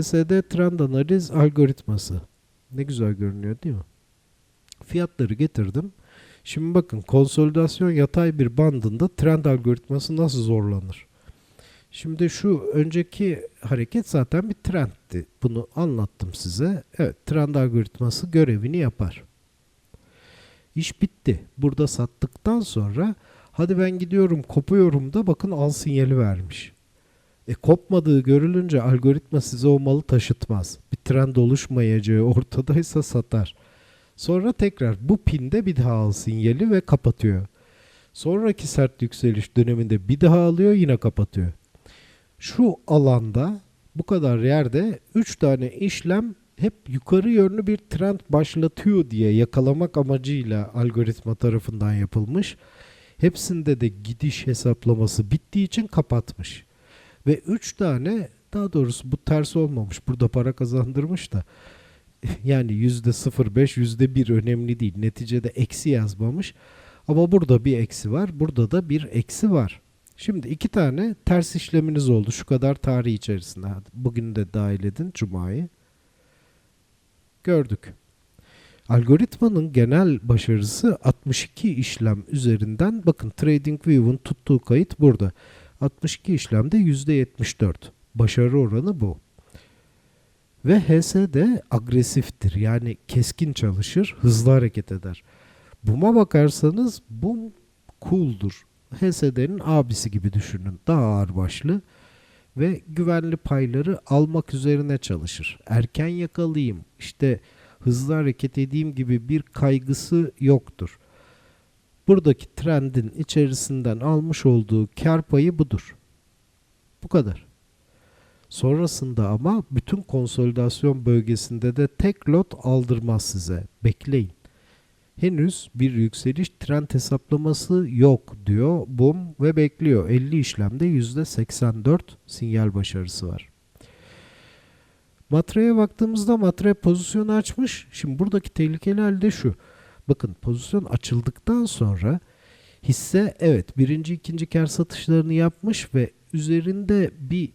HSD trend analiz algoritması. Ne güzel görünüyor değil mi? Fiyatları getirdim. Şimdi bakın konsolidasyon yatay bir bandında trend algoritması nasıl zorlanır? Şimdi şu önceki hareket zaten bir trendti. Bunu anlattım size. Evet trend algoritması görevini yapar. İş bitti. Burada sattıktan sonra hadi ben gidiyorum kopuyorum da bakın al sinyali vermiş. E kopmadığı görülünce algoritma size o malı taşıtmaz. Bir trend oluşmayacağı ortadaysa satar. Sonra tekrar bu pinde bir daha al sinyali ve kapatıyor. Sonraki sert yükseliş döneminde bir daha alıyor yine kapatıyor. Şu alanda bu kadar yerde 3 tane işlem hep yukarı yönlü bir trend başlatıyor diye yakalamak amacıyla algoritma tarafından yapılmış. Hepsinde de gidiş hesaplaması bittiği için kapatmış. Ve 3 tane daha doğrusu bu ters olmamış. Burada para kazandırmış da yani %05 %1 önemli değil. Neticede eksi yazmamış. Ama burada bir eksi var. Burada da bir eksi var. Şimdi iki tane ters işleminiz oldu şu kadar tarih içerisinde. Bugün de dahil edin Cuma'yı. Gördük. Algoritmanın genel başarısı 62 işlem üzerinden bakın TradingView'un tuttuğu kayıt burada. 62 işlemde %74. Başarı oranı bu. Ve HS de agresiftir. Yani keskin çalışır, hızlı hareket eder. Buma bakarsanız bum cool'dur. HSD'nin abisi gibi düşünün. Daha ağır başlı ve güvenli payları almak üzerine çalışır. Erken yakalayayım, işte hızlı hareket edeyim gibi bir kaygısı yoktur. Buradaki trendin içerisinden almış olduğu kar payı budur. Bu kadar. Sonrasında ama bütün konsolidasyon bölgesinde de tek lot aldırmaz size. Bekleyin. Henüz bir yükseliş trend hesaplaması yok diyor BUM ve bekliyor. 50 işlemde %84 sinyal başarısı var. Matraya baktığımızda matre pozisyonu açmış. Şimdi buradaki tehlikeli halde şu. Bakın pozisyon açıldıktan sonra hisse evet birinci ikinci kar satışlarını yapmış ve üzerinde bir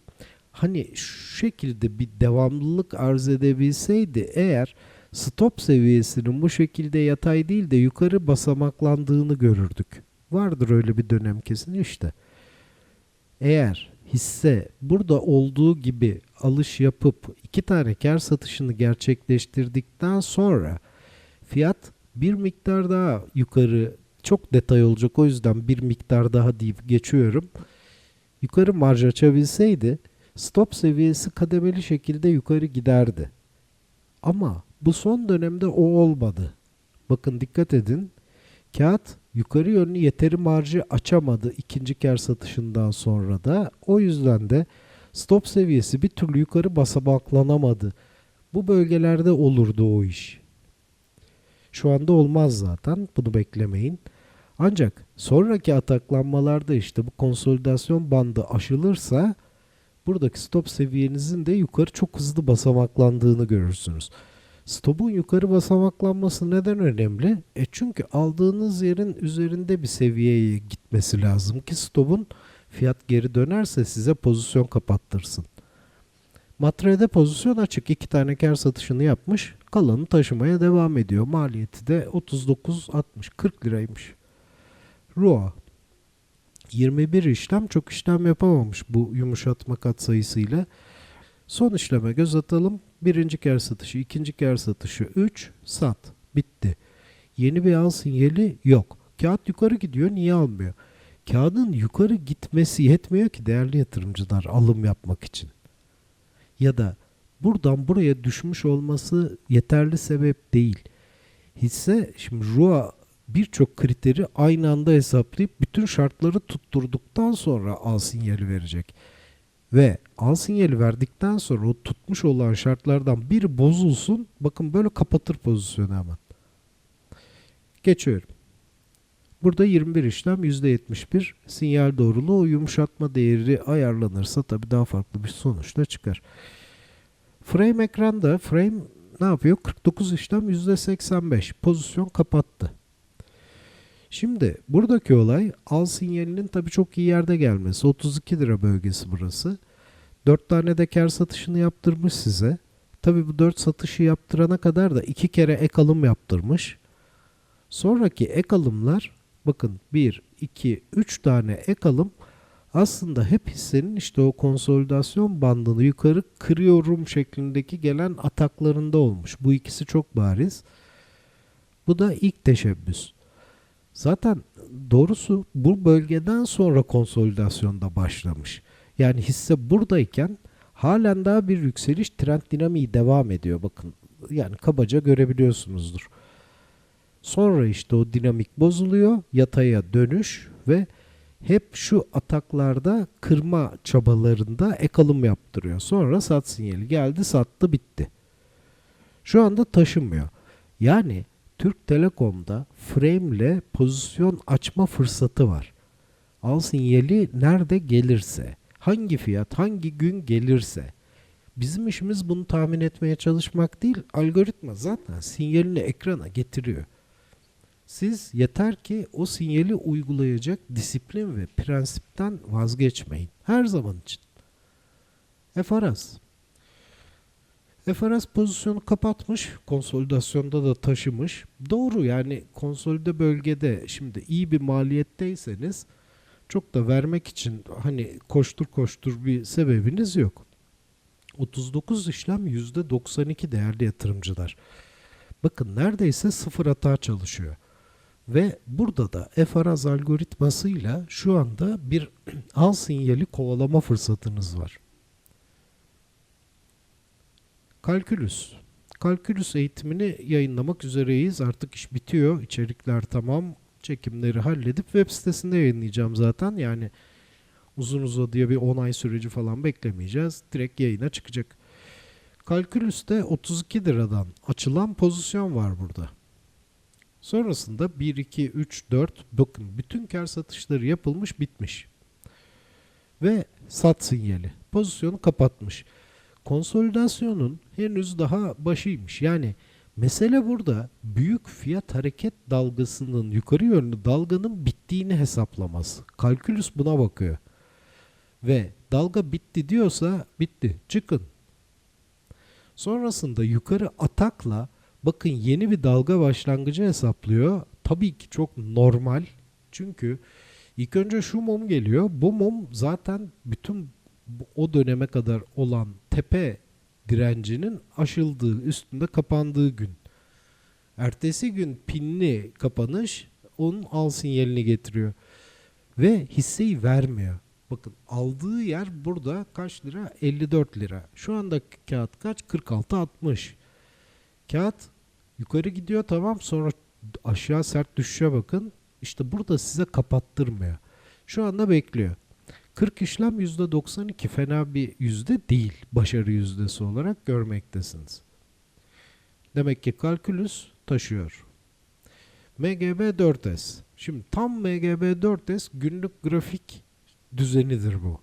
hani şu şekilde bir devamlılık arz edebilseydi eğer stop seviyesinin bu şekilde yatay değil de yukarı basamaklandığını görürdük. Vardır öyle bir dönem kesin işte. Eğer hisse burada olduğu gibi alış yapıp iki tane kar satışını gerçekleştirdikten sonra fiyat bir miktar daha yukarı çok detay olacak o yüzden bir miktar daha deyip geçiyorum. Yukarı marj açabilseydi stop seviyesi kademeli şekilde yukarı giderdi. Ama bu son dönemde o olmadı. Bakın dikkat edin. Kağıt yukarı yönlü yeteri marjı açamadı ikinci kar satışından sonra da. O yüzden de stop seviyesi bir türlü yukarı basamaklanamadı. Bu bölgelerde olurdu o iş. Şu anda olmaz zaten. Bunu beklemeyin. Ancak sonraki ataklanmalarda işte bu konsolidasyon bandı aşılırsa buradaki stop seviyenizin de yukarı çok hızlı basamaklandığını görürsünüz. Stop'un yukarı basamaklanması neden önemli? E çünkü aldığınız yerin üzerinde bir seviyeye gitmesi lazım ki stop'un fiyat geri dönerse size pozisyon kapattırsın. Matrede pozisyon açık. iki tane kar satışını yapmış. Kalanı taşımaya devam ediyor. Maliyeti de 39.60 40 liraymış. ROA 21 işlem çok işlem yapamamış bu yumuşatma katsayısıyla. Son işleme göz atalım. Birinci kar satışı, ikinci kar satışı 3 sat. Bitti. Yeni bir al sinyali yok. Kağıt yukarı gidiyor. Niye almıyor? Kağıdın yukarı gitmesi yetmiyor ki değerli yatırımcılar alım yapmak için. Ya da buradan buraya düşmüş olması yeterli sebep değil. Hisse şimdi ROA birçok kriteri aynı anda hesaplayıp bütün şartları tutturduktan sonra al sinyali verecek. Ve al sinyali verdikten sonra o tutmuş olan şartlardan biri bozulsun. Bakın böyle kapatır pozisyonu hemen. Geçiyorum. Burada 21 işlem %71 sinyal doğruluğu o yumuşatma değeri ayarlanırsa tabi daha farklı bir sonuçla çıkar. Frame ekranda frame ne yapıyor? 49 işlem %85 pozisyon kapattı. Şimdi buradaki olay al sinyalinin tabii çok iyi yerde gelmesi. 32 lira bölgesi burası. 4 tane de kar satışını yaptırmış size. Tabi bu 4 satışı yaptırana kadar da 2 kere ek alım yaptırmış. Sonraki ek alımlar bakın 1, 2, 3 tane ek alım aslında hep hissenin işte o konsolidasyon bandını yukarı kırıyorum şeklindeki gelen ataklarında olmuş. Bu ikisi çok bariz. Bu da ilk teşebbüs. Zaten doğrusu bu bölgeden sonra konsolidasyonda başlamış. Yani hisse buradayken halen daha bir yükseliş trend dinamiği devam ediyor. Bakın yani kabaca görebiliyorsunuzdur. Sonra işte o dinamik bozuluyor, yataya dönüş ve hep şu ataklarda kırma çabalarında ek alım yaptırıyor. Sonra sat sinyali geldi, sattı, bitti. Şu anda taşımıyor. Yani Türk Telekom'da frame ile pozisyon açma fırsatı var. Al sinyali nerede gelirse, hangi fiyat, hangi gün gelirse. Bizim işimiz bunu tahmin etmeye çalışmak değil, algoritma zaten sinyalini ekrana getiriyor. Siz yeter ki o sinyali uygulayacak disiplin ve prensipten vazgeçmeyin. Her zaman için. Efaraz. Efaraz pozisyonu kapatmış. Konsolidasyonda da taşımış. Doğru yani konsolide bölgede şimdi iyi bir maliyetteyseniz çok da vermek için hani koştur koştur bir sebebiniz yok. 39 işlem %92 değerli yatırımcılar. Bakın neredeyse sıfır hata çalışıyor. Ve burada da FRAZ algoritmasıyla şu anda bir al sinyali kovalama fırsatınız var. Kalkülüs. Kalkülüs eğitimini yayınlamak üzereyiz. Artık iş bitiyor. İçerikler tamam. Çekimleri halledip web sitesinde yayınlayacağım zaten. Yani uzun uzadıya bir 10 ay süreci falan beklemeyeceğiz. Direkt yayına çıkacak. Kalkülüste 32 liradan açılan pozisyon var burada. Sonrasında 1, 2, 3, 4 bakın bütün kar satışları yapılmış bitmiş. Ve sat sinyali. Pozisyonu kapatmış. Konsolidasyonun henüz daha başıymış. Yani mesele burada büyük fiyat hareket dalgasının yukarı yönlü dalganın bittiğini hesaplaması. Kalkülüs buna bakıyor. Ve dalga bitti diyorsa bitti. Çıkın. Sonrasında yukarı atakla bakın yeni bir dalga başlangıcı hesaplıyor. Tabii ki çok normal. Çünkü ilk önce şu mum geliyor. Bu mum zaten bütün o döneme kadar olan tepe direncinin aşıldığı, üstünde kapandığı gün. Ertesi gün pinli kapanış onun al sinyalini getiriyor. Ve hisseyi vermiyor. Bakın aldığı yer burada kaç lira? 54 lira. Şu anda kağıt kaç? 46.60. Kağıt yukarı gidiyor tamam sonra aşağı sert düşüşe bakın. İşte burada size kapattırmıyor. Şu anda bekliyor. 40 işlem %92 fena bir yüzde değil başarı yüzdesi olarak görmektesiniz. Demek ki kalkülüs taşıyor. MGB 4S. Şimdi tam MGB 4S günlük grafik düzenidir bu.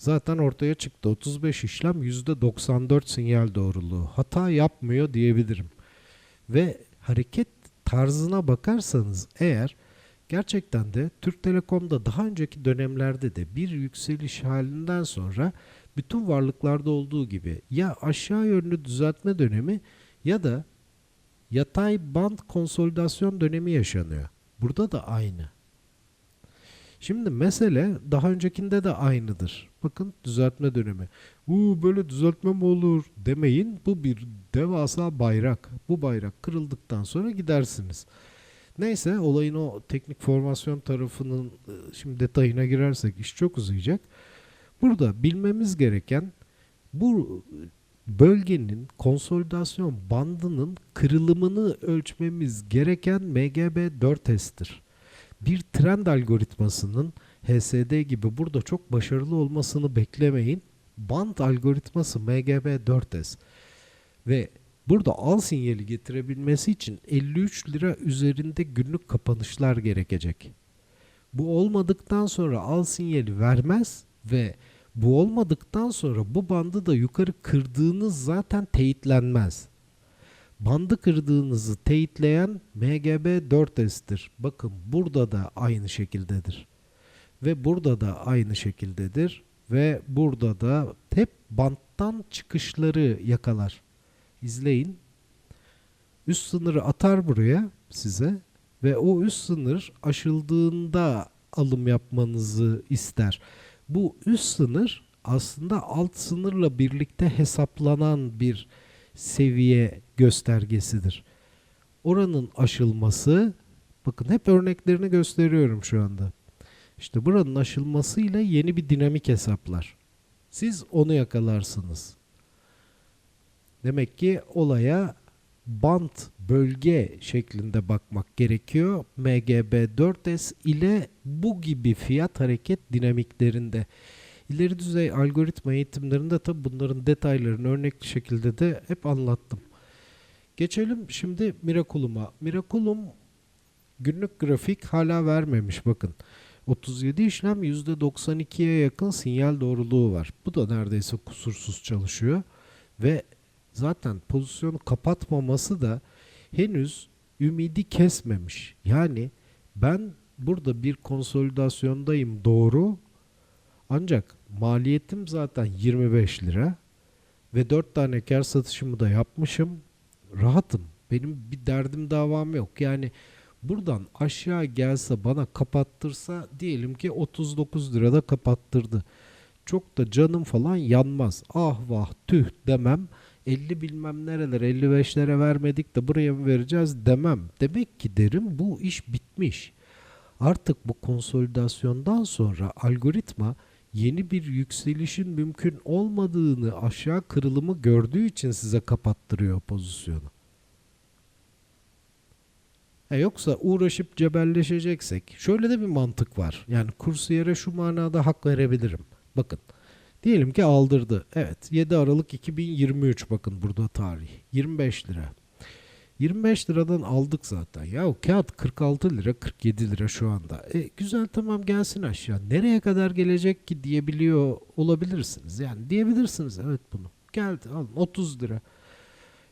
Zaten ortaya çıktı. 35 işlem %94 sinyal doğruluğu. Hata yapmıyor diyebilirim. Ve hareket tarzına bakarsanız eğer gerçekten de Türk Telekom'da daha önceki dönemlerde de bir yükseliş halinden sonra bütün varlıklarda olduğu gibi ya aşağı yönlü düzeltme dönemi ya da yatay band konsolidasyon dönemi yaşanıyor. Burada da aynı. Şimdi mesele daha öncekinde de aynıdır. Bakın düzeltme dönemi. Uuu böyle düzeltme mi olur demeyin. Bu bir devasa bayrak. Bu bayrak kırıldıktan sonra gidersiniz. Neyse olayın o teknik formasyon tarafının e, şimdi detayına girersek iş çok uzayacak. Burada bilmemiz gereken bu bölgenin konsolidasyon bandının kırılımını ölçmemiz gereken MGB 4S'tir. Bir trend algoritmasının HSD gibi burada çok başarılı olmasını beklemeyin. Band algoritması MGB 4S ve burada al sinyali getirebilmesi için 53 lira üzerinde günlük kapanışlar gerekecek. Bu olmadıktan sonra al sinyali vermez ve bu olmadıktan sonra bu bandı da yukarı kırdığınız zaten teyitlenmez. Bandı kırdığınızı teyitleyen MGB 4S'tir. Bakın burada da aynı şekildedir. Ve burada da aynı şekildedir. ve burada da hep banttan çıkışları yakalar. İzleyin. Üst sınırı atar buraya size ve o üst sınır aşıldığında alım yapmanızı ister. Bu üst sınır aslında alt sınırla birlikte hesaplanan bir seviye göstergesidir. Oranın aşılması bakın hep örneklerini gösteriyorum şu anda. İşte buranın aşılmasıyla yeni bir dinamik hesaplar. Siz onu yakalarsınız. Demek ki olaya bant bölge şeklinde bakmak gerekiyor. MGB4S ile bu gibi fiyat hareket dinamiklerinde. İleri düzey algoritma eğitimlerinde tabi bunların detaylarını örnekli şekilde de hep anlattım. Geçelim şimdi Miraculum'a. Miraculum günlük grafik hala vermemiş bakın. 37 işlem %92'ye yakın sinyal doğruluğu var. Bu da neredeyse kusursuz çalışıyor. Ve zaten pozisyonu kapatmaması da henüz ümidi kesmemiş. Yani ben burada bir konsolidasyondayım doğru. Ancak maliyetim zaten 25 lira ve 4 tane kar satışımı da yapmışım. Rahatım. Benim bir derdim davam yok. Yani buradan aşağı gelse bana kapattırsa diyelim ki 39 lirada kapattırdı. Çok da canım falan yanmaz. Ah vah tüh demem. 50 bilmem nereler 55'lere vermedik de buraya mı vereceğiz demem. Demek ki derim bu iş bitmiş. Artık bu konsolidasyondan sonra algoritma yeni bir yükselişin mümkün olmadığını aşağı kırılımı gördüğü için size kapattırıyor pozisyonu. E yoksa uğraşıp cebelleşeceksek şöyle de bir mantık var. Yani kursiyere şu manada hak verebilirim. Bakın diyelim ki aldırdı. Evet 7 Aralık 2023 bakın burada tarih. 25 lira. 25 liradan aldık zaten. Ya o kağıt 46 lira 47 lira şu anda. E, güzel tamam gelsin aşağı. Nereye kadar gelecek ki diyebiliyor olabilirsiniz. Yani diyebilirsiniz evet bunu. Geldi alın 30 lira.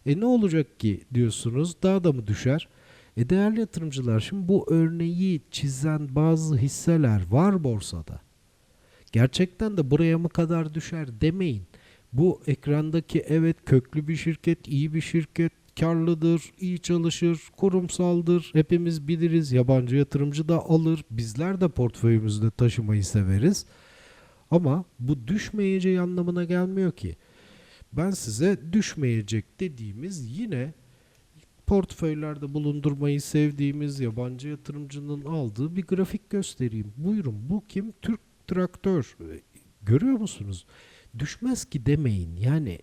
E ne olacak ki diyorsunuz daha da mı düşer? E değerli yatırımcılar şimdi bu örneği çizen bazı hisseler var borsada. Gerçekten de buraya mı kadar düşer demeyin. Bu ekrandaki evet köklü bir şirket, iyi bir şirket, karlıdır, iyi çalışır, kurumsaldır. Hepimiz biliriz. Yabancı yatırımcı da alır. Bizler de portföyümüzde taşımayı severiz. Ama bu düşmeyeceği anlamına gelmiyor ki. Ben size düşmeyecek dediğimiz yine portföylerde bulundurmayı sevdiğimiz yabancı yatırımcının aldığı bir grafik göstereyim. Buyurun bu kim? Türk Traktör. Görüyor musunuz? Düşmez ki demeyin. Yani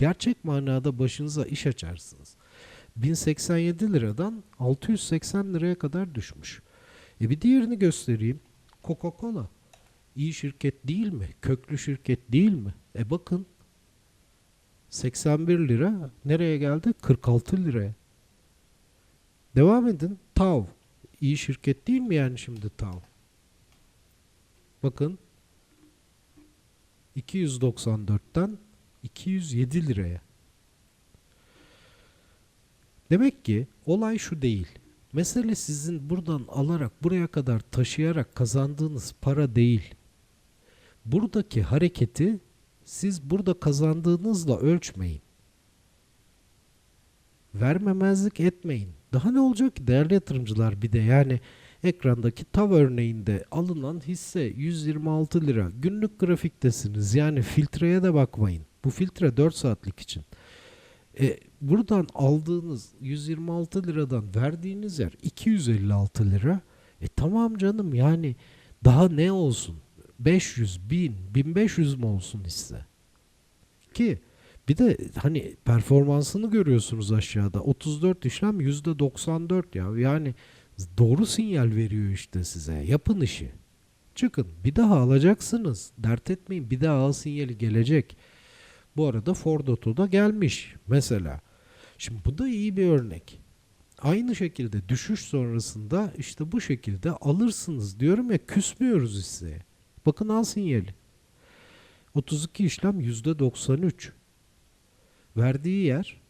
gerçek manada başınıza iş açarsınız. 1087 liradan 680 liraya kadar düşmüş. E bir diğerini göstereyim. Coca-Cola. İyi şirket değil mi? Köklü şirket değil mi? E bakın 81 lira nereye geldi? 46 liraya. Devam edin. Tav. İyi şirket değil mi yani şimdi Tav? Bakın 294'ten 207 liraya. Demek ki olay şu değil. Mesele sizin buradan alarak buraya kadar taşıyarak kazandığınız para değil. Buradaki hareketi siz burada kazandığınızla ölçmeyin. Vermemezlik etmeyin. Daha ne olacak ki değerli yatırımcılar bir de yani ekrandaki tav örneğinde alınan hisse 126 lira. Günlük grafiktesiniz yani filtreye de bakmayın. Bu filtre 4 saatlik için. E, buradan aldığınız 126 liradan verdiğiniz yer 256 lira. E tamam canım yani daha ne olsun? 500, 1000, 1500 mü olsun hisse? Ki bir de hani performansını görüyorsunuz aşağıda. 34 işlem %94 ya. Yani doğru sinyal veriyor işte size. Yapın işi. Çıkın. Bir daha alacaksınız. Dert etmeyin. Bir daha al sinyali gelecek. Bu arada Ford Auto'da gelmiş mesela. Şimdi bu da iyi bir örnek. Aynı şekilde düşüş sonrasında işte bu şekilde alırsınız diyorum ya küsmüyoruz hisseye. Bakın al sinyali. 32 işlem %93. Verdiği yer,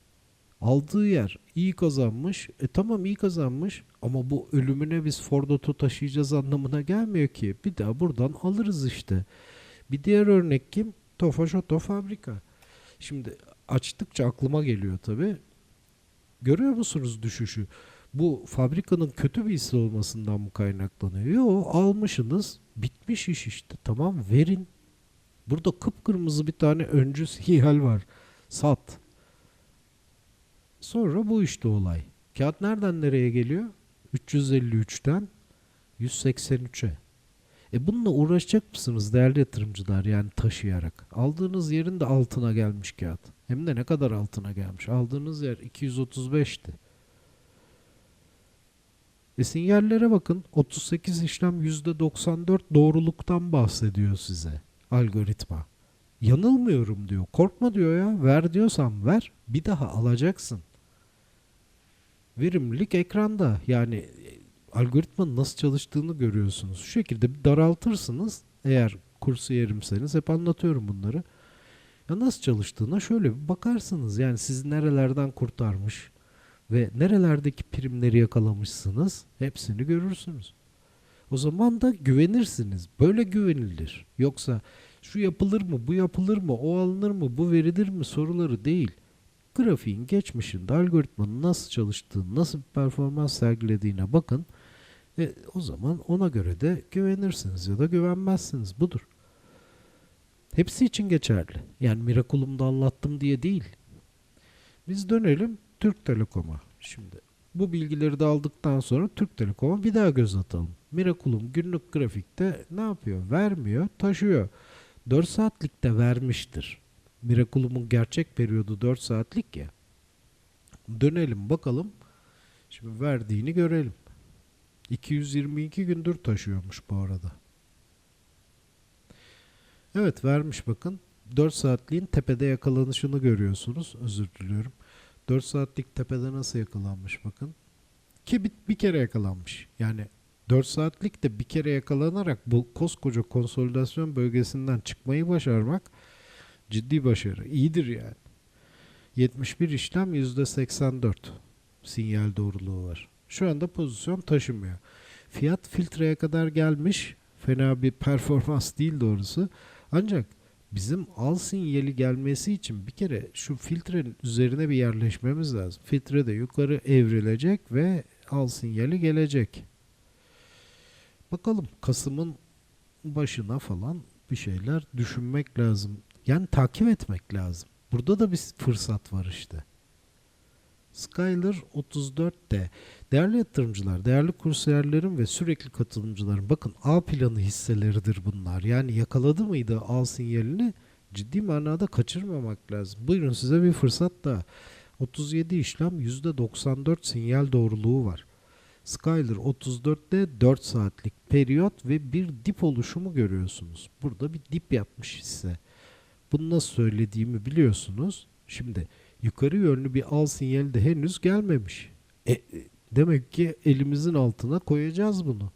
aldığı yer iyi kazanmış. E tamam iyi kazanmış ama bu ölümüne biz Ford Auto taşıyacağız anlamına gelmiyor ki. Bir daha buradan alırız işte. Bir diğer örnek kim? Tofaş Oto Fabrika. Şimdi açtıkça aklıma geliyor tabi. Görüyor musunuz düşüşü? Bu fabrikanın kötü bir hisse olmasından mı kaynaklanıyor? Yo almışsınız bitmiş iş işte tamam verin. Burada kıpkırmızı bir tane öncü sinyal var. Sat. Sonra bu işte olay. Kağıt nereden nereye geliyor? 353'ten 183'e. E bununla uğraşacak mısınız değerli yatırımcılar yani taşıyarak? Aldığınız yerin de altına gelmiş kağıt. Hem de ne kadar altına gelmiş. Aldığınız yer 235'ti. E sinyallere bakın. 38 işlem %94 doğruluktan bahsediyor size algoritma. Yanılmıyorum diyor. Korkma diyor ya. Ver diyorsam ver. Bir daha alacaksın. Verimlilik ekranda. Yani algoritmanın nasıl çalıştığını görüyorsunuz. Şu şekilde bir daraltırsınız. Eğer kursu yerimseniz hep anlatıyorum bunları. Ya nasıl çalıştığına şöyle bir bakarsınız. Yani sizi nerelerden kurtarmış ve nerelerdeki primleri yakalamışsınız hepsini görürsünüz. O zaman da güvenirsiniz. Böyle güvenilir. Yoksa şu yapılır mı, bu yapılır mı, o alınır mı, bu verilir mi soruları değil. Grafiğin geçmişinde algoritmanın nasıl çalıştığını, nasıl bir performans sergilediğine bakın. E, o zaman ona göre de güvenirsiniz ya da güvenmezsiniz. Budur. Hepsi için geçerli. Yani Miraculum'da anlattım diye değil. Biz dönelim Türk Telekom'a. Şimdi bu bilgileri de aldıktan sonra Türk Telekom'a bir daha göz atalım. Miraculum günlük grafikte ne yapıyor? Vermiyor, taşıyor. 4 saatlikte vermiştir. Miraculum'un gerçek periyodu 4 saatlik ya. Dönelim bakalım. Şimdi verdiğini görelim. 222 gündür taşıyormuş bu arada. Evet vermiş bakın. 4 saatliğin tepede yakalanışını görüyorsunuz. Özür diliyorum. 4 saatlik tepede nasıl yakalanmış bakın. Ki bir, bir kere yakalanmış. Yani 4 saatlik de bir kere yakalanarak bu koskoca konsolidasyon bölgesinden çıkmayı başarmak ciddi başarı. İyidir yani. 71 işlem %84 sinyal doğruluğu var. Şu anda pozisyon taşımıyor. Fiyat filtreye kadar gelmiş. Fena bir performans değil doğrusu. Ancak bizim al sinyali gelmesi için bir kere şu filtrenin üzerine bir yerleşmemiz lazım. Filtre de yukarı evrilecek ve al sinyali gelecek. Bakalım Kasım'ın başına falan bir şeyler düşünmek lazım. Yani takip etmek lazım. Burada da bir fırsat var işte. Skyler 34'te değerli yatırımcılar, değerli kursiyerlerin ve sürekli katılımcıların bakın A planı hisseleridir bunlar. Yani yakaladı mıydı al sinyalini ciddi manada kaçırmamak lazım. Buyurun size bir fırsat daha. 37 işlem %94 sinyal doğruluğu var. Skyler 34'te 4 saatlik periyot ve bir dip oluşumu görüyorsunuz. Burada bir dip yapmış hisse. Bunu nasıl söylediğimi biliyorsunuz. Şimdi yukarı yönlü bir al sinyali de henüz gelmemiş. E, demek ki elimizin altına koyacağız bunu.